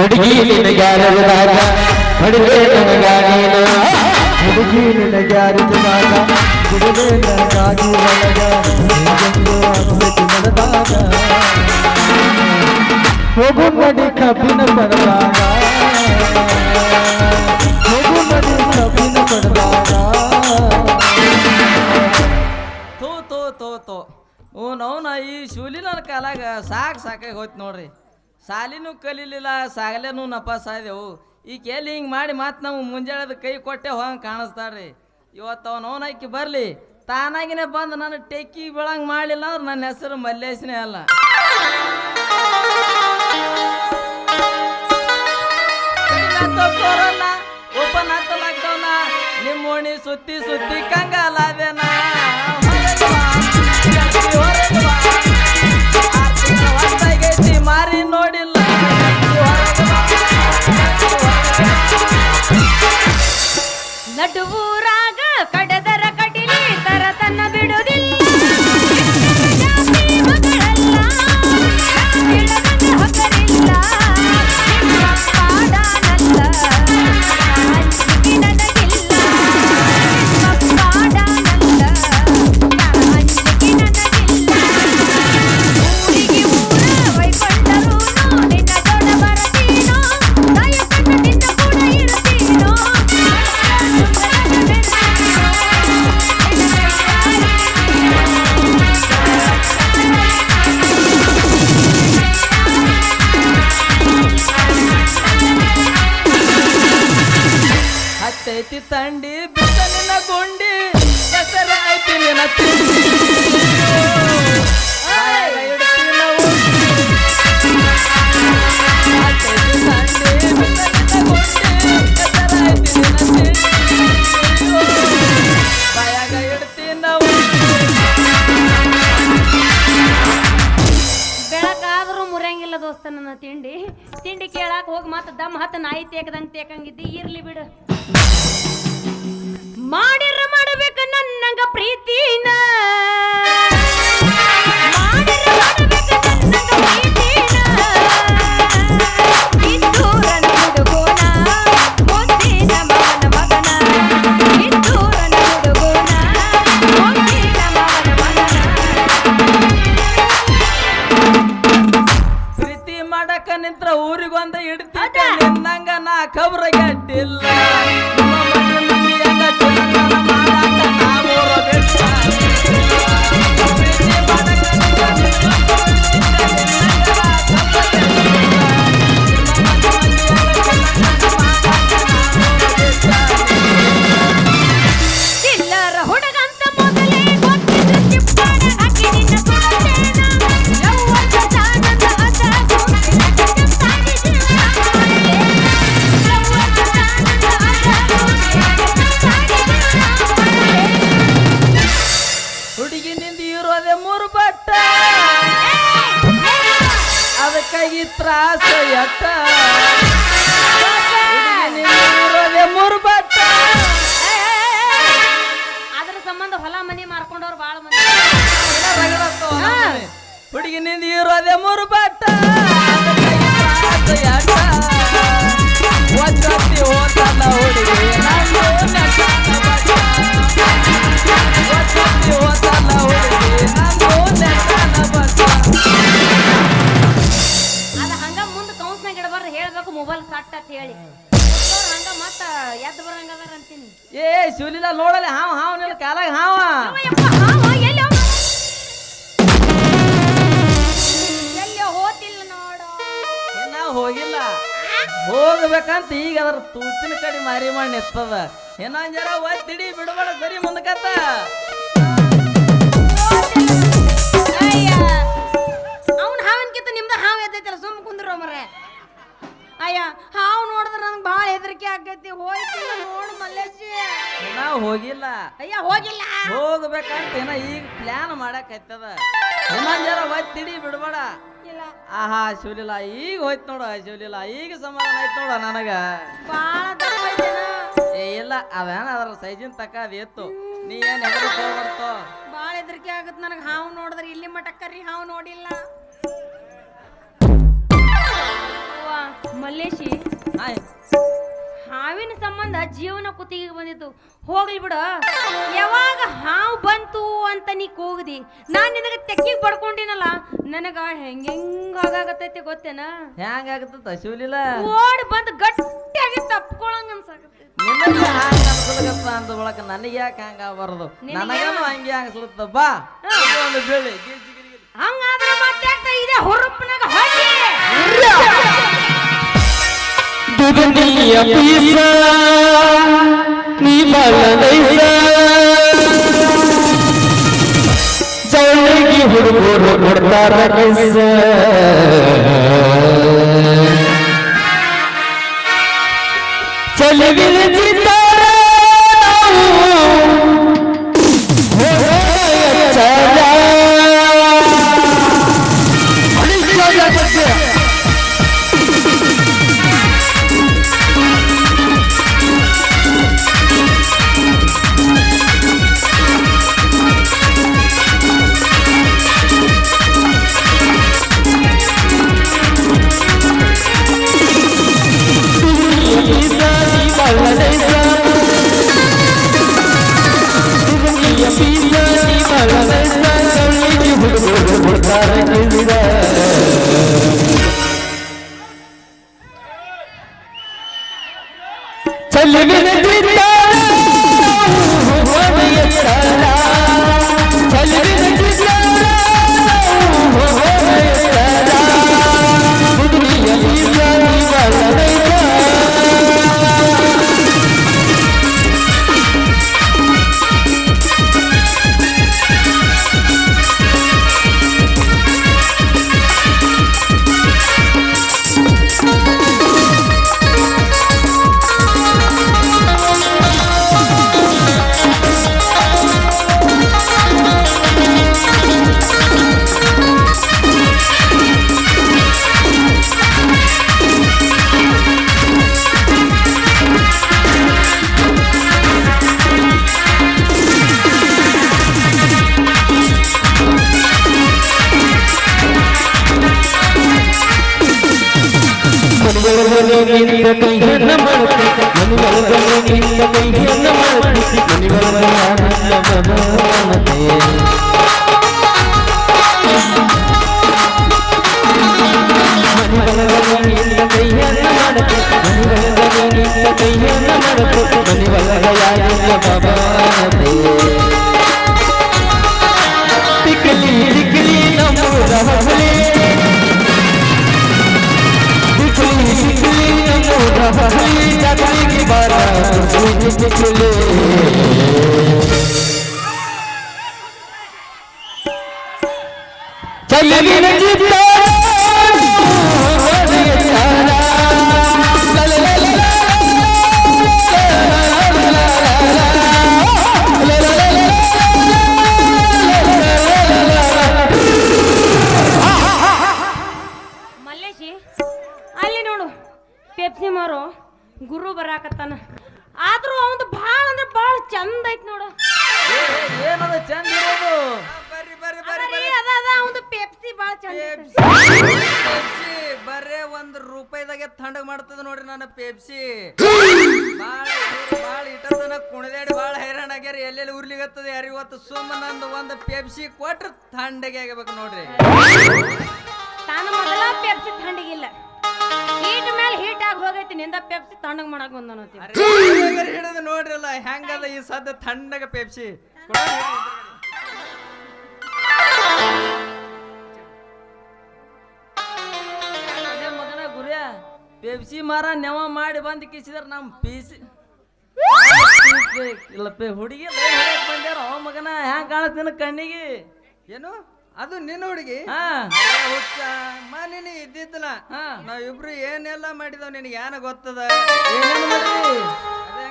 ಹುಡುಗಿ ನಿನಗ್ಯಾರದಾಗ ಹೊಡೆದೆ ನನಗಾಗಿನ ನೀನು ಹುಡುಗಿ ನಿನಗ್ಯಾರಿದಾಗ ಬಿಡುವೆ ನನಗಾಗಿ ನಡೆದಾಗ ಹೋಗು ನಡಿ ಕಬ್ಬಿನ ಪಡೆದಾಗ ಹೋಗು ನಡಿ ಕಬ್ಬಿನ ಪಡೆದಾಗ ತೋ ತೋ ತೋ ತೋ. ಓ ನೌನ ಈ ಶೂಲಿ ನನ್ನ ಕಾಲಾಗ ಸಾಕು ಸಾಕಾಗಿ ಹೋಯ್ತು ನೋಡ್ರಿ. ಸಾಲಿನೂ ಕಲೀಲಿಲ್ಲ, ಸಾಗಲೇನೂ ನಪಾಸಾದೆವು ಈಗ ಎಲ್ಲಿ ಹಿಂಗೆ ಮಾಡಿ ಮತ್ತೆ ನಾವು ಮುಂಜಾನೆದ ಕೈ ಕೊಟ್ಟೆ ಹೋಗಂಗೆ ಕಾಣಿಸ್ತಾಳ್ರಿ. ಇವತ್ತು ಅವ್ನು ಅವನ ಆಕಿ ಬರಲಿ. ತಾನಾಗಿನೇ ಬಂದು ನನ್ನ ಟೆಕ್ಕಿ ಬೀಳಂಗೆ ಮಾಡಲಿಲ್ಲ ಅಂದ್ರೆ ನನ್ನ ಹೆಸರು ಮಲ್ಲೇಶನೇ ಅಲ್ಲ. ಓಪನ್ ಲಾಕ್ಡೌನ ನಿಮ್ಮ ಓಣಿ ಸುತ್ತಿ ಸುತ್ತಿ ಕಂಗಾಲಾದೇನ? అడువు ಅದಕ್ಕಾಗಿ ತ್ರಾಸ ಹುಡುಗಿ ನಿಂದ ಮೂರು ಬಟ್ಟ ಅದ್ರ ಸಂಬಂಧ ಹೊಲ ಮನಿ ಮಾರ್ಕೊಂಡವ್ರು ಬಾಳ ಮಂದಿ. ಹುಡುಗಿನಿಂದ ಇರೋದೆ ಮೂರು ಹೇಳಿ ಹಂಗ ಮತ್ತ ಎದ್ದು ಬರಂಗದಾರ ಅಂತೀನಿ. ಏ ಶಿವಲಿಲ್ಲ ನೋಡಲ್ಲ ಹಾವ್ ಹಾವ್ ನಿಲ್ಲ ಕಾಲಾಗ ಹಾವ. ಯಪ್ಪ, ಹಾವ ಎಲ್ಲಿ ಅವ? ಎಲ್ಲಿ ಹೋತಿಲ್ಲ ನೋಡು. ಇನ್ನ ಹೋಗಿಲ್ಲ. ಹೋಗ್ಬೇಕಂತ ಈಗ ಅದ್ರ ತೂತಿನ ಕಡೆ ಮಾರಿ ಮಾಡಿ ನೆಸ್ತದ ಇನ್ನೊಂದ್ ಜರ ಒತ್ತಿಡಿ ಬಿಡಬೇಡ ಸರಿ ಮುಂದಕತ್ತ. ಅವನ್ ನಿಮ್ದು ನಿಮ್ದ ಹಾವು ಎದ್ದೈತಲ್ಲ ಸುಮ್ಮ ಕುಂದ್ರ ಮರೆ ಅಯ್ಯ ಹಾವು ನೋಡಿದ್ರೆ ನನಗೆ ಭಾಳ ಹೆದರಿಕೆ ಆಗೈತಿ ಹೋಯ್ತಿಲ್ಲ ನೋಡು ಮಲ್ಲೇಶಿ. ನಾವು ಹೋಗಿಲ್ಲ. ಅಯ್ಯ ಹೋಗಿಲ್ಲ. ಹೋಗ್ಬೇಕಂತ ಏನ ಈಗ ಪ್ಲಾನ್ ಮಾಡಕತ್ತದ. ಇನ್ನೊಂದ್ ಜರ ಒತ್ತಿಡಿ ಬಿಡಬೇಡ. ಇಲ್ಲ. ಆಹಾ ಶಿವಲಿಲ್ಲ ಈಗ ಹೋಯ್ತು ನೋಡು ಶಿವಲಿಲ್ಲ ಈಗ ಸಮಾಧಾನ ಆಯ್ತು ನೋಡ ನನಗ. ಭಾಳ ಏ ಇಲ್ಲ ಅದೇನ ಅದ್ರ ಸೈಜಿನ ತಕ್ಕ ಅದ್ ಎತ್ತು. ನೀ ಏನ್ ಹೆದರಿಕೆ ಭಾಳ ಹೆದರಿಕೆ ಆಗತ್ತೆ ನನಗೆ. ಹಾವು ನೋಡಿದ್ರೆ ಇಲ್ಲಿ ಮಟಕ್ಕರಿ ಕರಿ ಹಾವು ನೋಡಿಲ್ಲ. ಸಂಬಂಧ ಜೀವನ ಕುತ್ತಿಗೆ ಬಂದಿತ್ತು ಹೋಗ್ಲಿ ಬಿಡು. ಯಾವಾಗ ಹಾವು ಬಂತು ಅಂತ ನೀ ಕೂಗದಿ? ನಾನ್ ನಿನಗೆ ತೆಕ್ಕಿ ಪಡ್ಕೊಂಡಿನಲ್ಲ. ನನಗ ಹೆಂಗ್ ಹೆಂಗ್ ಆಗಾಗತೈತಿ ಗೊತ್ತೇನ? ಹೆಂಗಾಗತ್ತ ಶಿವಲಿಲ್ಲ ಓಡಿ ಬಂದು ಗಟ್ಟಿಯಾಗಿ ತಪ್ಕೊಳಂಗ ಅನ್ಸಾಗತ್ತೆ ನಿನಗೆ ಹ್ಯಾಂಗ ಅನ್ಸಲಕತ್ತ ಅಂತ ಬಳಕ ನನಗೆ ಯಾಕೆ ಹಂಗ ಬರೋದು ನಿನಗೆ ನನಗೇನು ಹಂಗೆ ಅನ್ಸಲತ್ತ ಬಾ. ಒಂದು ಗಿಜಿ. ಹಂಗಾದ್ರೆ ಮತ್ತೆ ಇದೆ ಹುರುಪ್ನಾಗ ಹೋಗಿ ದುರ್ನಿಯ ಪೀಸ ನೀ ಬಲ್ಲದೈಸ ಜವಳಿಗೆ ಹುಡುಗರು ಕೊಡ್ತಾರ ಕಿಸ. ಚಲವಿನ ಚಿತ್ತಾರ ಮನಿಗಳ ಕೈಯನ್ನ ಮಾಡುತ್ತೆ ಮನಿಗಳ ನಿಂದ ಕೈಯನ್ನ ಮಾಡುತ್ತೆ ಮನಿಗಳ ಆನಂದ ಮನೋಮತೆ ಮನಿಗಳ ಕೈಯನ್ನ ಮಾಡುತ್ತೆ ಮನಿಗಳ ನಿಂದ ಕೈಯನ್ನ ಮಾಡುತ್ತೆ ಮನಿಗಳ ಯಾರಿಲ್ಲ ಬಾಬಾನತೆ Kellemin ಪೆಪ್ಸಿ ಮಗನ ಗುರಿಯ ಪೆಪ್ಸಿ ಮಾರ ನೆವ ಮಾಡಿ ಬಂದು ಕಿಸಿದ್ರ ನಮ್ ಪೀಸಿ ಇಲ್ಲ ಪೇ ಹುಡುಗಿ ಬಂದ್ಯಾರ. ಅವ ಮಗನ ಹ್ಯಾಂಗ ಕಾಣತ್ ಕಣ್ಣಿಗೆ? ಏನು? ಅದು ನಿನ್ನ ಹುಡುಗಿ? ಮನೇನಿ ಇದ್ದಿದ್ದಲ್ಲ. ನಾವಿಬ್ರು ಏನೆಲ್ಲ ಮಾಡಿದವ್ ನಿನಗೆ ಏನ ಗೊತ್ತದ?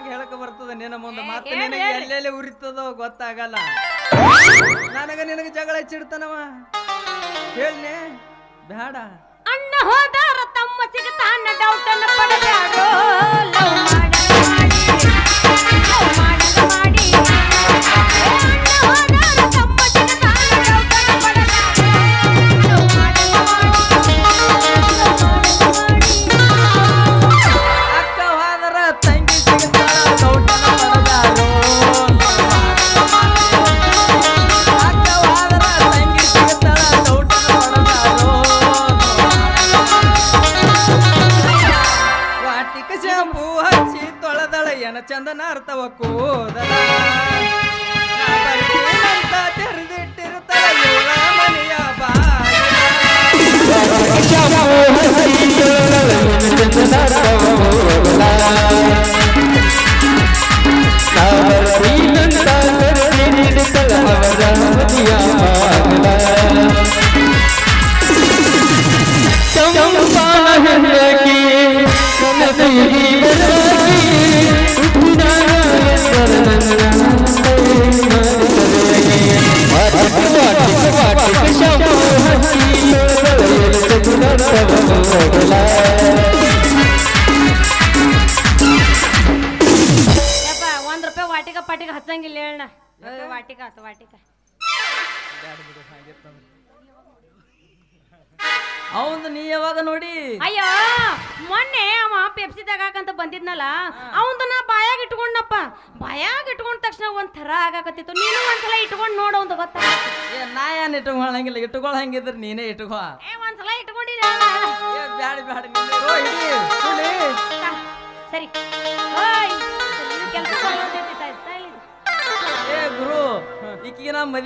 ಹೇಳಕ ಬರ್ತದ ನಿನ್ನ ಮುಂದೆ? ಮತ್ತೆ ನಿನಗೆ. ಎಲ್ಲೆಲ್ಲಿ ಉರಿತದೋ ಗೊತ್ತಾಗಲ್ಲ. ನನಗ ನಿನಗೆ ಜಗಳ ಹಚ್ಚಿಡ್ತಾನವ. ಹೇಳ್ನೆ ಬೇಡ ಅಣ್ಣ ಹೋದಾರ ತಮ್ಮ ಸಿಗತಾನ ಡೌಟ್ ಅನ್ನ ಪಡಬ್ಯಾಡೋ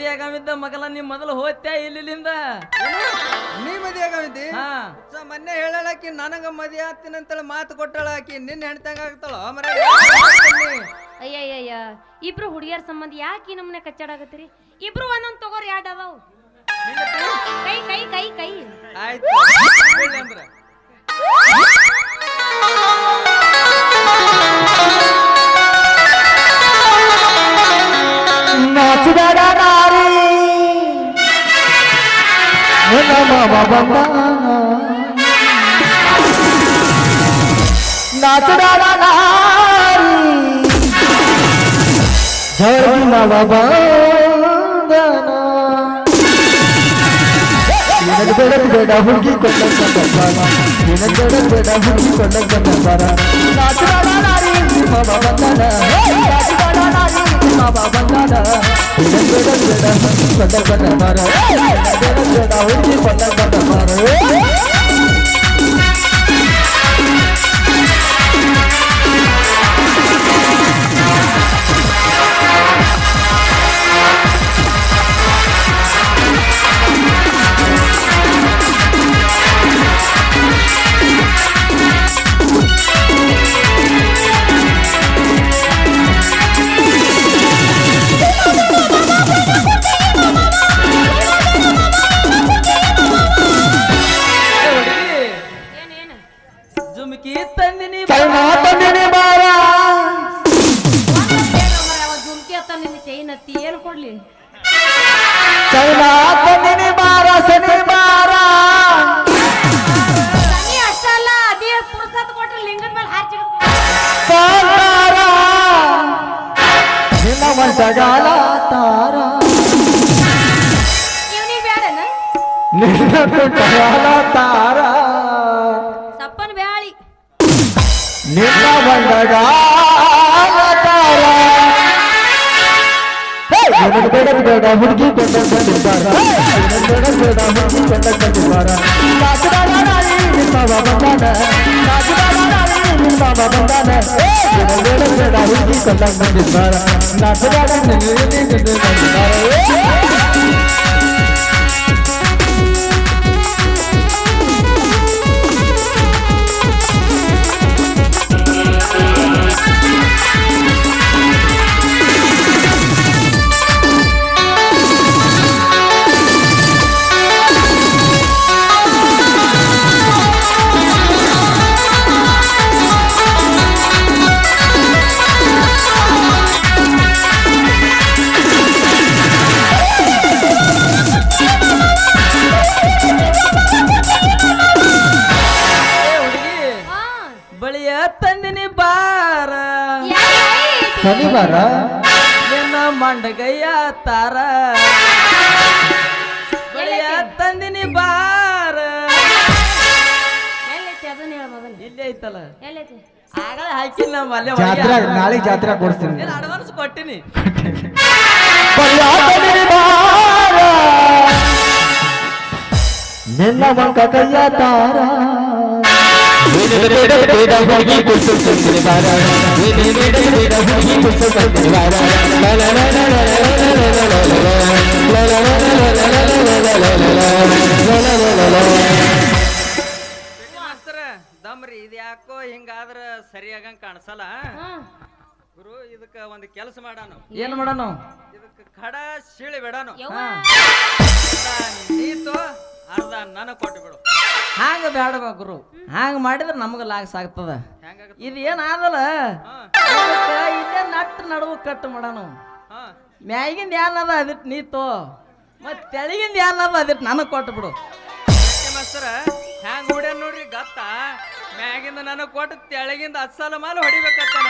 ಈಕಿಗೆ ನಾ ಮದಿ ಆಗಮಿದ್ದ ಮಗಲ ನೀ ಮೊದಲು ಹೋಗ್ತ್ಯಾ ಇಲ್ಲಿಂದ ನೀ ಮದುವೆ ಆಗಮಿದ್ದಿ ಹಾ. ಸೊ ಮೊನ್ನೆ ಹೇಳಾಕಿ ನನಗ ಮದುವೆ ಆಗ್ತೀನಂತೇಳಿ ಮಾತು ಕೊಟ್ಟಳ ಆಕಿ ನಿನ್ನ ಹೆಣ್ತಂಗ ಆಗ್ತಾಳ? ಮರ ಅಯ್ಯಯ್ಯಯ್ಯ ಇಬ್ರು ಹುಡುಗಿಯರ ಸಂಬಂಧ ಯಾಕೆ ಈ ನಮ್ಮನೆ ಕಚ್ಚಾಡಾಗತ್ತೀರಿ ಇಬ್ರು ಒಂದೊಂದ್ ತಗೋರಿ ಎರಡು ಅದಾವು. ಕೈ ಕೈ ಕೈ ಕೈ. ಆಯ್ತು. ಅಂದ್ರೆ. ನಾರಿ ನನ್ನ ಮಾವ ಬಂದ ನಾಚುದಾಡ ಬೇಡ ಬೇಡ ಹುಡುಗಿ ಕೊಂಡ ನಿನಗೆ ಬೇಡ ಬೇಡ ಹುಡುಗಿ ಕೊಟ್ಟಂತ ಬಂದನ ನಾಚುದಾಡ ನಾರಿ ಮಾವ ಬಂದನ ನಿನಗೆ ಬೇಡ ಬೇಡ ಹುಡುಗಿ ಕೊಂಡ ಬಂದ ಬರ ಬೇಡ ಬೇಡ ಹುಡುಗಿ ಕೊಂಡ ಬಂದ ಚೈನಾ ತಂದಿನಿ ಬಾರ ಅಷ್ಟಲ್ಲ ಅದೇ ಪುರುಸತ್ ಕೊಟ್ರೆ ಲಿಂಗದ ಮೇಲೆ ಬೇಡನ? ನಿನ್ನ ತಾರ. ಬೇಡ ಬೇಡ ಹುಡುಗಿ ಕೊಂಡ ಬಂದಿದ್ದಾರ ನಿನಗೆ ಬೇಡ ಬೇಡ ಹುಡುಗಿ ಕೊಂಡ ಬಂದಿದ್ದಾರ ನಾಚುದಾಡ ನಾರಿ ನಿಮ್ಮ ಬಂದಾನ ನಾಚುದಾಡ ನಾರಿ ನಿಮ್ಮ ಬಂದಾನ ನಿನಗೆ ಬೇಡ ಬೇಡ ಹುಡುಗಿ ಕೊಂಡ ಬಂದಿದ್ದಾರ ನಾಚುದಾಡ ಬಂದಿದ್ದಾರೆ ಇಲ್ಲೇ ಐತಲ್ಲ? ಎಲ್ಲೈತಿ? ಆಗಲೇ ಹಾಕಿಲ್ಲ ನಮ್ಮ ಅಲ್ಲೇ ಜಾತ್ರೆ ನಾಳೆ ಜಾತ್ರೆ ಕೊಡ್ತೀನಿ ಅಡ್ವಾನ್ಸ್ ಕೊಟ್ಟಿನಿ? ನಿನ್ನ ಮಂಕ ಕೈಯ ತಾರ. ಬೇಡ ಹುಡುಗಿ ಯಾಕೋ ಹಿಂಗಾದ್ರ ಸರಿಯಾಗಂಗ್ ಕಾಣಿಸಲ್ಲ. ಗುರು ಇದಕ್ಕ ಒಂದು ಕೆಲಸ ಮಾಡಾನು. ಏನ್ ಮಾಡಾನು? ಇದಕ್ಕ ಖಡ ಸೀಳಿ ಬಿಡಾನು. ನೀತು ಅರ್ಧ ನನ ಕೊಟ್ಟು ಬಿಡು. ಹಾಂಗ ಬೇಡವ ಗುರು. ಹಾಂಗ ಮಾಡಿದ್ರೆ ನಮಗ ಲಾಸ್ ಆಗ್ತದ. ಇದು ಏನಾದಲ್ಲ ಆದಲ್ಲ? ಹಾ. ಅದಕ್ಕ ಇಲ್ಲೇ ನಟ್ ನಡುವು ಕಟ್ ಮಾಡಾನು. ಮ್ಯಾಗಿಂದ ಏನದ ಅದಿಟ್ ನೀತು ಮತ್ ತೆಳಗಿಂದ ಏನದ ಅದಿಟ್ ನನಗ್ ಕೊಟ್ಟು ಬಿಡು. ಹೊಡ್ಯಾನ ನೋಡ್ರಿ ಗತ್ತ? ಮ್ಯಾಗಿಂದ ನನಗ್ ಕೊಟ್ಟು ತೆಳಗಿಂದ ಅಸ್ಸಲ ಮಾಲ ಹೊಡಿಬೇಕತ್ತಾನ.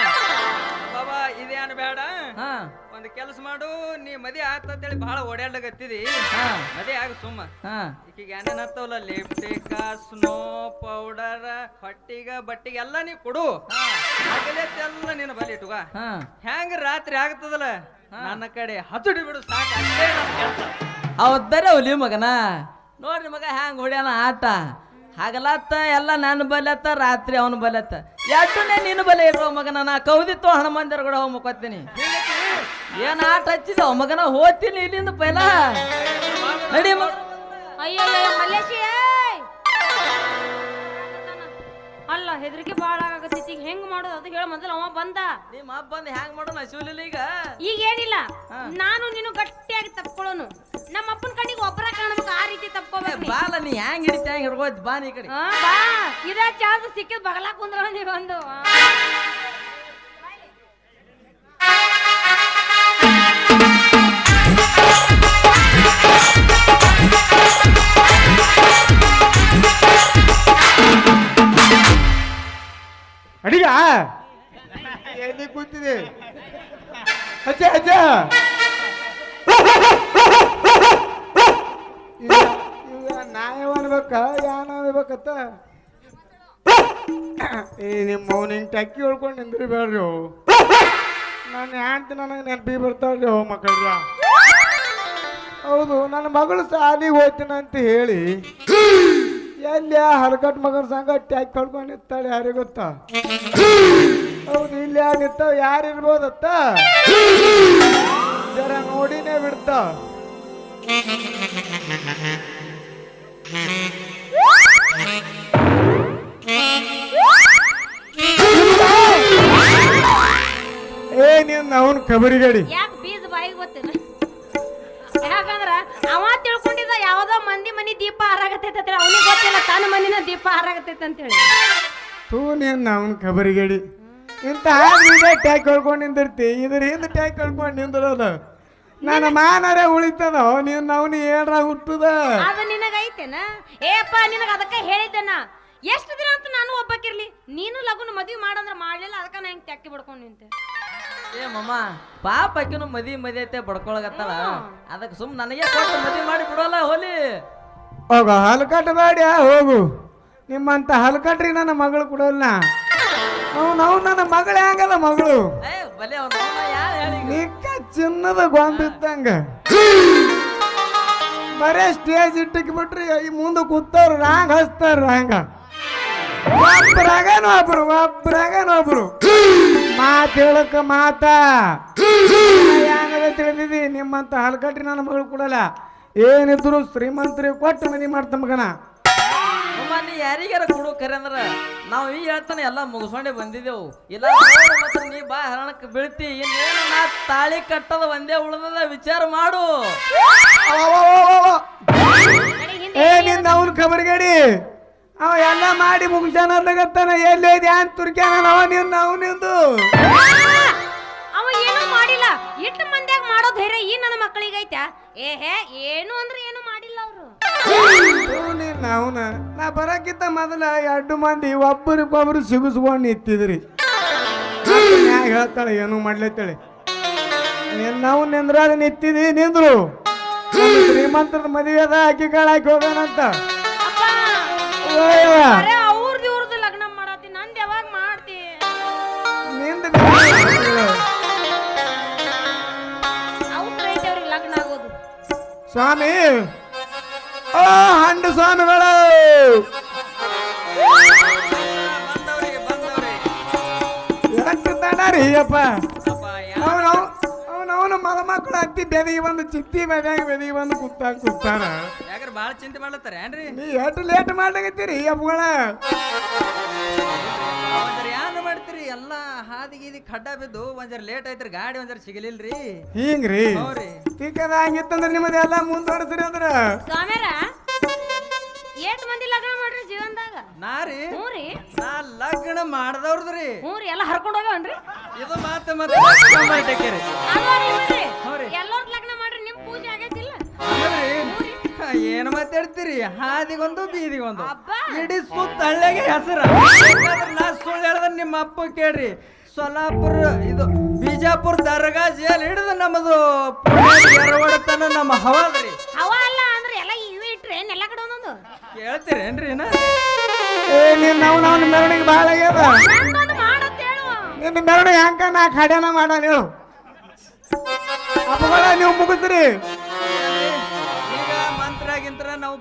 ಬಾಬಾ ಇದೇನು ಬೇಡ. ಹಾ. ಒಂದ್ ಕೆಲಸ ಮಾಡು ನೀ ಮದಿ ಆತಂತೇಳಿ ಬಹಳ ಓಡಾಡ್ಲಾಗತ್ತಿದಿ ಹಾ. ಮದಿ ಆಗ ಸುಮ್ಮ. ಈಗ ಏನೇನ್ ಹತ್ತವಲ್ಲ ಲಿಪ್ಟಿಕ್ ಸ್ನೋ ಪೌಡರ್ ಹೊಟ್ಟಿಗ ಬಟ್ಟಿಗೆ ಎಲ್ಲ ನೀ ಕೊಡು. ಎಲ್ಲ ನಿನ್ನ ಬಲಿ ಇಟ್ಟುಗ ಹಾ. ಹೆಂಗ ರಾತ್ರಿ ಆಗ್ತದಲ್ಲ? ನನ್ನ ಕಡೆ ಹತ್ತಿ ಬಿಡು ಸಾಕು. ಅವತ್ತರೆ ಹುಲಿ ಮಗನ. ನೋಡ್ರಿ ಮಗ ಹ್ಯಾಂಗ ಹೊಡ್ಯಾನ ಆಟ ಹಗಲತ್ತ, ಎಲ್ಲ ನನ್ನ ಬಲತ್ತ, ರಾತ್ರಿ ಅವನ ಬಲತ್ತ. ಎಷ್ಟನೇ ನೀನು ಬಲ ಇರೋ ಮಗನ, ನಾ ಕೌದಿತ್ತು ಹನುಮಂದಿರ ಮಂದಿರ ಕೂಡ ಹೋಗಿ ಮುಕ್ಕೋತೀನಿ. ಏನ್ ಆಟ ಹಚ್ಚಿದ? ಮಗನ ಹೋಗ್ತೀನಿ ಇಲ್ಲಿಂದ ಪೈಲ. ನಡಿ ಮಗ ಅಯ್ಯೋ ಹೆದರಿಕೆ ಭಾಳ ಆಗತ್ತೈತಿ ಈಗ ಹೆಂಗ್ ಮಾಡೋದು ಅದು ಹೇಳ ಮೊದಲು ಅವ ಬಂದ. ನಿಮ್ಮ ಅಪ್ಪ ಬಂದು ಹೆಂಗ್ ಮಾಡೋಣ ಶಿವಲಿಲ್ಲ ಈಗ? ಈಗ ಏನಿಲ್ಲ. ನಾನು ನೀನು ಗಟ್ಟಿಯಾಗಿ ತಪ್ಕೊಳ್ಳೋನು ನಮ್ಮ ಅಪ್ಪನ ಕಣ್ಣಿಗೆ ಒಬ್ಬರ ಕಾಣಬೇಕು ಆ ರೀತಿ ತಪ್ಕೋಬೇಕು ನೀ. ಬಾಲ ನೀ ಹ್ಯಾಂಗ ಹಿಡಿತ ಹ್ಯಾಂಗ್ ಹಿಡ್ಕೋತ್? ಬಾ ನೀ ಈ ಕಡೆ. ಬಾ. ಇದ ಚಾನ್ಸ್ ಸಿಕ್ಕಿದ್ ಬಗಲ ಕುಂದ್ರ ನೀ ಬಂದು. ಅಡಿಗ? ಎಲ್ಲಿ ಕೂತಿದೆ? ಅಜ್ಜ ಅಜ್ಜ ನಾಯವ ಅನ್ಬೇಕ ಯಾನ ಅನ್ಬೇಕತ್ತ ಏ, ನಿಮ್ಮ ಅವ್ನ ಹಿಂಗೆ ಟಕ್ಕಿ ಹೊಡ್ಕೊಂಡು ನಿಂದ್ರಿ ಬೇಡ್ರಿ ಅವು ನಾನು ಹ್ಯಾಂತಿ ನನಗೆ ನೆನಪಿ ಬರ್ತಾಳ್ರಿ ಅವು ಮಕ್ಕಳ್ರ. ಹೌದು, ನನ್ನ ಮಗಳು ಸಾಲಿಗೆ ಹೋಗ್ತೀನಿ ಅಂತ ಹೇಳಿ ಎಲ್ಲಿ ಆ ಹರಕಟ್ ಮಗನ ಸಂಗ ಟ್ಯಾಕ್ ಕಳ್ಕೊಂಡು ನಿಂತಾಳೆ ಯಾರಿಗೆ ಗೊತ್ತಾ? ಹೌದು, ಇಲ್ಲಿ ಯಾರು ನಿಂತಾವ? ಯಾರು ಇರ್ಬೋದತ್ತ ಜರ ನೋಡಿನೇ ಬಿಡ್ತಾ. ಏ, ನಿನ್ನ ಅವನ್ ಕಬರಿ ಗಾಡಿ. ಯಾಕೆ ಬೀಜ ಬಾಯಿಗೆ ಗೊತ್ತೇನ ಯಾಕಂದ್ರ ಅವ ತಿಳ್ಕೊಂಡಿದ್ದ ಯಾವ್ದೋ ಮಂದಿ ಮನಿ ದೀಪ ಹಾರಾಗತೈತೆ ಅಂತ ಅವನಿಗೆ ಗೊತ್ತಿಲ್ಲ ತನ್ನ ಮನಿನ ದೀಪ ಹಾರಾಗತೈತೆ ಅಂತ ಹೇಳಿ ತೂ ನೀನ್ ಅವನ್ ಇಂಥ ಇಂತ ಟ್ಯಾಕ್ ಹೊಡ್ಕೊಂಡು ನಿಂದಿರ್ತಿ. ಇದ್ರ ಹಿಂದೆ ಟ್ಯಾಕ್ ಕಳ್ಕೊಂಡು ನಿಂದಿರೋದು. ನನ್ನ ಮಾನರೇ ಉಳಿತದ. ನೀನ್ ಅವನು ಏನ್ರ ಹುಟ್ಟುದ. ಅದು ನಿನಗೈತೇನ? ಏಪ್ಪ ನಿನಗ ಅದಕ್ಕೆ ಹೇಳಿದ್ದೆನ? ಎಷ್ಟು ದಿನ ಅಂತ ನಾನು ಒಬ್ಬಕ್ಕಿರ್ಲಿ ನೀನು ಲಗುನ ಮದ್ವಿ ಮಾಡಂದ್ರ ಮಾಡ್ಲಿಲ್ಲ ಅದಕ್ಕ ನಾ ಹಿಂಗೆ ತೆಕ್ಕಿ ಬಿಡ್ಕೊಂಡು ನಿಂತೆ. ಏ ಮಮ್ಮ ಪಾಪ ಆಕಿನೂ ಮದಿ ಮದಿ ಐತೆ ಬಡ್ಕೊಳಗತ್ತಲ್ಲ ಅದಕ್ಕೆ ಸುಮ್ ನನಗೆ ಕೊಟ್ಟು ಮದಿ ಮಾಡಿ ಬಿಡೋಲ್ಲ ಹೋಲಿ. ಹೋಗ ಹಲ್ಕಟ್ ಬೇಡ ಹೋಗು. ನಿಮ್ಮಂತ ಹಲ್ಕಟ್ರಿ ನನ್ನ ಮಗಳು ಕೊಡೋಲ್ಲ ಅವ್ನು ಅವ್ನು ನನ್ನ ಮಗಳು ಹೆಂಗಲ್ಲ ಮಗಳು. ಏ ಬಲೆ ಅವ್ನ ಯಾರು ಹೇಳಿ ನಿಕ್ಕ ಚಿನ್ನದ ಗೊಂಬಿದ್ದಂಗ ಬರೇ ಸ್ಟೇಜ್ ಇಟ್ಟಕ್ಕೆ ಬಿಟ್ರಿ ಈ ಮುಂದೆ ಕೂತವ್ರು ರಾಂಗ್ ಹಚ್ತಾರ ರಾಂಗ. ಒಬ್ರು ಒಬ್ರು ಮಾತು ಹೇಳಕ ಮಾತ? ಹೆಂಗದ ತಿಳಿದಿದಿ ನಿಮ್ಮಂತ ಹಲ್ಕಟ್ರಿ ನನ್ನ ಮಗಳು ಕೊಡಲ್ಲ. ಏನಿದ್ರು ಶ್ರೀಮಂತರಿಗೆ ಕೊಟ್ಟು ಮನಿ ಮಾಡ್ತ ಮಗನ. ನೀ ಯಾರಿಗಾರ ಕೊಡು ಕರೆ ಅಂದ್ರ? ನಾವು ಈ ಹೇಳ್ತಾನೆ ಎಲ್ಲ ಮುಗಿಸ್ಕೊಂಡೆ ಬಂದಿದ್ದೆವು. ಇಲ್ಲ ಮತ್ತೆ ನೀ ಬಾ ಹರಣಕ್ಕೆ ಬೀಳ್ತಿ. ಇನ್ನೇನು ನಾ ತಾಳಿ ಕಟ್ಟದ ಒಂದೇ ಉಳ್ದದ ವಿಚಾರ ಮಾಡು. ಏನಿಂದ ಅವನ್ ಖಬರ್ಗಡಿ ಅವ ಎಲ್ಲ ಮಾಡಿ ಮುಗಿಸಾನ ಎಲ್ಲಿ ಇದೆ ಅಂತ ತುರ್ಕ್ಯಾನ ಅವ ನಿನ್ನ ಅವ ನಿಂದು. ಅವ ಏನೂ ಮಾಡಿಲ್ಲ. ಇಟ್ಟು ಮಂದ್ಯಾಗ ಮಾಡೋ ಧೈರ್ಯ ಈ ನನ್ನ ಮಕ್ಕಳಿಗೆ ಐತಾ ಏ ಹೇ ಏನು ಅಂದ್ರೆ ಏನು ಮಾಡಿಲ್ಲ ಅವರು. ನಿನ್ನ ಅವನ. ನಾ ಬರಕ್ಕಿಂತ ಮೊದಲ ಎರಡು ಮಂದಿ ಒಬ್ಬರಿಗೊಬ್ರು ಸಿಗಿಸ್ಕೊಂಡು ನಿಂತಿದ್ರಿ. ನ್ಯಾಯ ಹೇಳ್ತಾಳೆ ಏನು ಮಾಡ್ಲತ್ತೇಳಿ ನಿನ್ನ ನಿಂದ್ರ ನಿಂತಿದಿ ನಿಂದ್ರು. ಶ್ರೀಮಂತರ ಮದುವೆ ಅದ ಅಕ್ಕಿ ಕಾಳು ಹಾಕಿ ಹೋಗೋಣಂತ ಅರೆ ಅವ್ರದ್ದು ಇವ್ರದ್ದು ಲಗ್ನ ಮಾಡತ್ತಿ ನಂದ್ ಯಾವಾಗ ಮಾಡ್ತಿ? ನಿಂದ ಅವ್ರ ಐತೆ ಅವ್ರಿಗೆ ಲಗ್ನ ಆಗೋದು. ಸ್ವಾಮಿ. ಓ ಹಂಡು ಸ್ವಾಮಿಗಳು. ಎಂಟಿದ್ದಾನಾರಿ ಅಪ್ಪ ಅವನವನು ಅವನು ಮಕ್ಕಳು ಹತ್ತಿ ಬೆದಗಿ ಒಂದು ಚಿತ್ತಿ ಬೆದಗಿ ಬೆದಗಿ ಬಂದು ಕುತ್ತಾಗ ಕುತ್ತಾರ ಭಾಳ ಚಿಂತೆ ಮಾಡ್ಲತ್ತಾರ ಏನ್ರಿ? ನೀ ಎಷ್ಟು ಲೇಟ್ ಮಾಡ್ಲಾಗತ್ತೀರಿ ಅಪ್ಪಗಳ ಒಂದರ ಯಾನ್ ಮಾಡ್ತೀರಿ? ಎಲ್ಲಾ ಹಾದಿ ಗೀದಿ ಖಡ್ಡ ಬಿದ್ದು ಒಂಜರ ಲೇಟ್ ಆಯ್ತ್ರಿ ಗಾಡಿ ಒಂಜರ ಸಿಗಲಿಲ್ರಿ. ಹಿಂಗ್ರಿ? ಹೌದ್ರಿ. ತಿಕ್ಕದ ಹಂಗಿತ್ತಂದ್ರ ನಿಮ್ಮದೆಲ್ಲ ಮುಂದುವರೆಸ್ರಿ ಅಂದ್ರ. ಸ್ವಾಮ್ಯಾರ ಏಟ್ ಮಂದಿ ಲಗ್ನ ಮಾಡ್ರಿ ಜೀವನದಾಗ? ನಾ ರೀ. ಹ್ಞೂ ರೀ. ನಾ ಲಗ್ನ ಮಾಡ್ದವ್ರದ್ರಿ. ಹ್ಞೂ ರೀ ಎಲ್ಲ ಹರ್ಕೊಂಡು ಹೋಗ್ಯಾವನ್ರಿ? ಇದು ಮಾತು ಮತ್ತೆ ಮಾಡ್ಟೇಕೇರಿ ಏನ್ ಮಾತಾಡ್ತೀರಿ? ಹಾದಿಗೊಂದು ಬೀದಿಗೊಂದು. ಇಡೀ ಸುತ್ತ ಹಳ್ಳಿಗೆ ಹೆಸರ. ನಾ ಸುಳ್ಳು ಹೇಳ್ದ ನಿಮ್ಮ ಅಪ್ಪ ಕೇಳ್ರಿ. ಸೊಲಾಪುರ ಇದು ಬಿಜಾಪುರ ದರ್ಗಾ ಜೇಲ್ ಹಿಡಿದು ನಮ್ಮದು ಎರವಡತನ ನಮ್ಮ ಹವಾದ್ರಿ ಅವ ಅಲ್ಲ ಅಂದ್ರೆ ಎಲ್ಲ ಇವೆ ಇಟ್ರೆ ಎಲ್ಲ ಕಡೆ ಒಂದೊಂದು? ಕೇಳ್ತೀರೇನ್ರಿ ನಾ ಏ ನೀನ್ ನಾವು ನಾವು ಮೆರವಣಿಗೆ ಭಾಳ ಆಗ್ಯದ. ನಿನ್ನ ಮೆರವಣಿಗೆ ಹಂಗ ನಾ ಖಡ್ಯಾನ ಮಾಡೋಣ ಹೇಳು. ಅಪ್ಪಗಳ ನೀವು ಮುಗಿಸ್ರಿ.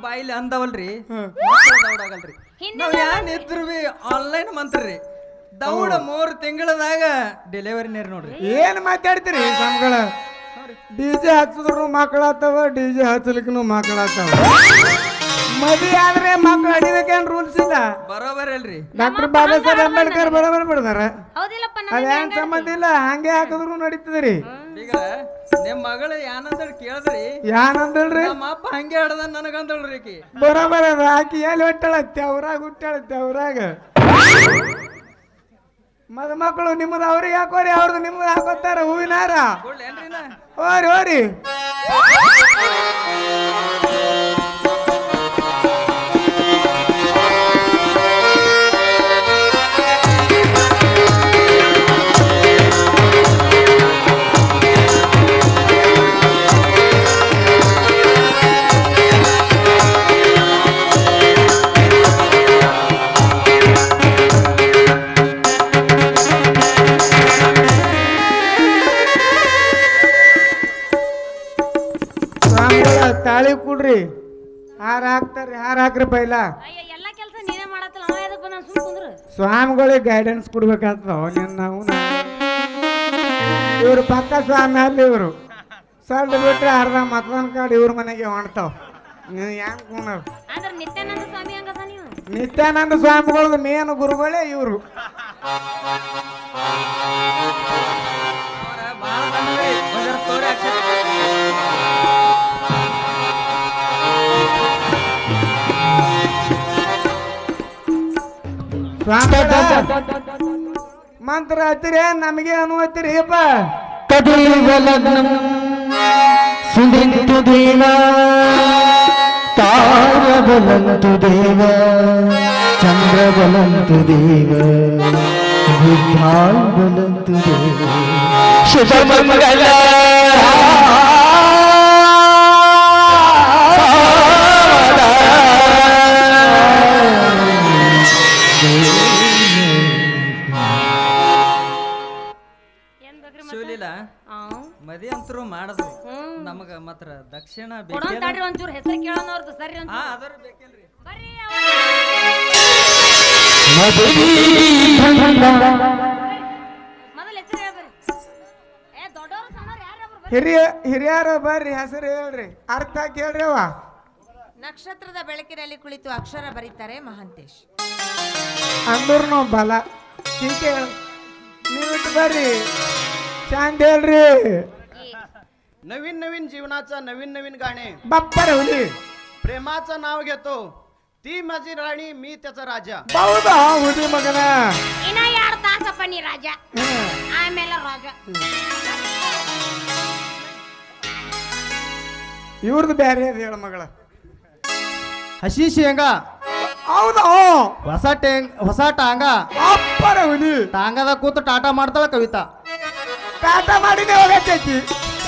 ಬಾಯಿಲಿ ಅಂದವಲ್ರಿ ದೌಡಾಗಲ್ರಿ. ನಾವ್ ಏನ್ ಇದ್ರು ಬಿ ಆನ್ಲೈನ್ ಮಂತ್ರಿ ರೀ ದೌಡ ಮೂರ್ ತಿಂಗಳದಾಗ ಡೆಲಿವರಿ ನೀರ್ ನೋಡ್ರಿ. ಏನ್ ಮಾತಾಡ್ತೀರಿ ಸ್ವಾಮಿಗಳ ಡಿ ಜೆ ಹಚ್ಚಿದ್ರು ಮಕ್ಕಳಾತವ ಡಿ ಜೆ ಹಚ್ಚಲಿಕ್ಕೂ ಮಕ್ಕಳಾತವ ಮದಿ ಆದ್ರೆ ಮಕ್ಕಳು ಅಡಿಬೇಕೇನ್ ರೂಲ್ಸ್ ಇಲ್ಲ? ಬರೋಬರ್ ಅಲ್ರಿ ಡಾಕ್ಟರ್ ಬಾಬಾ ಸಾಹೇಬ್ ಅಂಬೇಡ್ಕರ್ ಬರೋಬರ್ ಬಿಡ್ದಾರ. ಹೌದಿಲ್ಲಪ್ಪ ಅದೇನ್ ಸಂಬಂಧ ಇಲ್ಲ ಹಂಗೆ ಹಾಕಿದ್ರು ನಡೀತದ್ರಿ. ಈಗ ನಿಮ್ ಮಗಳು ಏನಂತ ಕೇಳಿದ್ರಿ? ಯಾನಂದಳ್ರಿ? ನಮ್ಮ ಅಪ್ಪ ಹಂಗೆ ಹಿಡ್ದ ನನಗಂದಳ್ರಿ ಆಕಿ ಬರೋಬರ ಅದ. ಆಕಿ ಎಲ್ಲಿ ಹೊಟ್ಟಳತ್ತೆ? ಅವ್ರಾಗ ಹುಟ್ಟಳತ್ತೆ ಅವ್ರಾಗ. ಮದುಮಕ್ಕಳು ನಿಮ್ಮದು ಅವ್ರಿಗೆ ಹಾಕೋರಿ ಅವ್ರದ್ದು ನಿಮ್ಮದು ಹಾಕೋತಾರ ಹೂವಿನಾರ ಹೋರಿ ಹೋರಿ. ತಾಳಿ ಕೊಡ್ರಿ. ಹಾರ ಹಾಕ್ತಾರ್ರಿ ಹಾರ ಹಾಕ್ರಿ ಪೈಲ. ಅಯ್ಯ ಎಲ್ಲ ಕೆಲಸ ನೀನೇ ಮಾಡತ್ತಲ್ಲ ಅವ ಎದಕ್ ಬಂದ ಸುಮ್ ಕುಂದ್ರು. ಸ್ವಾಮಿಗಳಿಗೆ ಗೈಡೆನ್ಸ್ ಕೊಡ್ಬೇಕಾಗ್ತದ ನಿನ್ನ ನಾವು ಇವ್ರು ಪಕ್ಕ ಸ್ವಾಮಿ ಅಲ್ಲಿ ಇವರು. ಸಣ್ಣ ಬಿಟ್ರೆ ಅರ್ಧ ಮತದಾನ ಕಾರ್ಡ್ ಇವ್ರ ಮನೆಗೆ ಹೊಣ್ತಾವ ನೀವು ಹೆಂಗ್ ಅಂದ್ರೆ ನಿತ್ಯಾನಂದ ಸ್ವಾಮಿ ಹಂಗದ ನೀವು ನಿತ್ಯಾನಂದ ಸ್ವಾಮಿಗಳದ್ದು ಮೇನ್ ಗುರುಗಳೇ ಇವರು. ಅವ್ರ ಮಂತ್ರ ಹತ್ತಿರಿ ನಮಗೆ ಅನುವತ್ತಿರಿ ಅಪ್ಪ. ಸುಧಿಂತು ದೇವ ತಾರಬಲಂತು ದೇವ ಚಂದ್ರಬಲಂತು ದೇವ ಬುದ್ಧಾಬಲಂತು ದೇವ. ಶುಭಮಂಗಲ. ಏನ್ ಮಾತ್ರ. ದಕ್ಷಿಣ ಕೊಡೋನ್ ಬೇಕೇ ತಡ್ರಿ ಒಂಚೂರು ಹೆಸರು ಕೇಳೋಣ ಅವ್ರದ್ದು ಸರಿ ಅಂತ ಹಾ ಅದರ ಬೇಕಿಲ್ರಿ ಬರ್ರಿ ಮೊದಲು ಹೆಸರು ಹೇಳ್ಬರಿ ಏ ದೊಡ್ಡವರು ಸಣ್ಣವ್ರು ಯಾರು ಬರ್ರಿ. ಹಿರಿಯ ಹಿರಿಯರು ಬರ್ರಿ ಹೆಸರು ಹೇಳ್ರಿ. ಅರ್ಥ ಕೇಳ್ರಿ ಅವ ನಕ್ಷತ್ರದ ಬೆಳಕಿನಲ್ಲಿ ಕುಳಿತು ಅಕ್ಷರ ಬರೀತಾರೆ ಮಹಾಂತೇಶ್. ಅಂದ್ರೂ ಬಲ. ಹೀಗೆ ಹೇಳ್- ನೀವು ಬರ್ರಿ. ಶಾಂತ ಹೇಳ್ರಿ. नवीन नवीन जीवनाचा नवीन नवीन गाणे बप्पर हुली प्रेमाचं नाव घेतो ती माझी राणी मी त्याचा राजा ಹೌದಾ ಹುಲಿ ಮಗನ ಇನ್ನ ಎರಡು ತಾಸಪ್ಪ ನೀ ರಾಜ ಹ್ಮ್. ಆಮೇಲೆ ರಾಜ ಇವ್ರದ್ದು ಬೇರೆ ಅದ ಹೇಳ ಮಗಳ हशी शेंगा ಹೌದಾ ಹೊಸ ಟೇಂಗ್ ಹೊಸ ಟಾಂಗ ಅಪ್ಪರ ಹುಲಿ ಟಾಂಗದ ಕೂತು ಟಾಟಾ ಮಾಡ್ತಾಳ ಕವಿತಾ ಟಾಟ ಮಾಡಿನೇ ಹೋಗತ್ತೈತಿ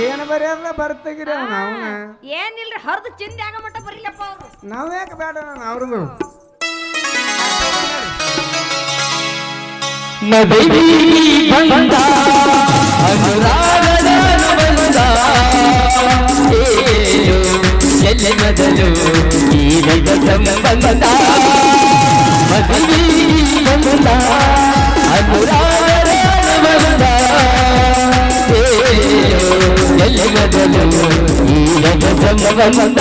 ಏನು ಬರೆಯಲ್ಲ ಬರ್ತಗಿರ ನಾವ್ನ? ಏನಿಲ್ರಿ ಹರಿದು ಚಿಂದಿ ಆಗ ಮಟ್ಟ ಬರಿಲಪ್ಪ ಅವ್ರು. ನಾವ್ ಯಾಕೆ ಬೇಡ ನಾನು ಅವ್ರದ್ದು ಮದುವೆ ಬಂದ ಅನುರಾಗದ ಬಂದ ಏಳು ಎಲ್ಲಿ ಮೊದಲು ಈರಗ ಸಂಬಂಧ ಮದುವೆ ಬಂದ ಅನುರಾಗದ ಎಲ್ಲಿ ಮೊದಲು ಈರಗ ಸಂಬಂಧ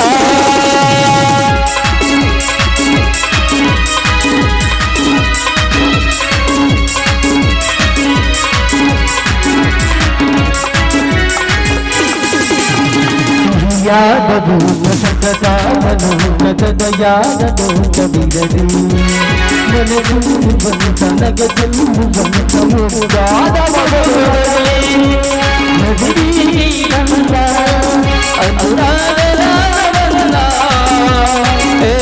ಯಾದದು ಸತತಾವನು ಕದಯಾದದು ಕವಿರದಿ ಮನದು ಬಂತ ನಗದು ಬಂತ ನಗುದಿ ನೀ ಗੰದ ಆರಾಧನೆ ಲಲ್ಲೆ ಏ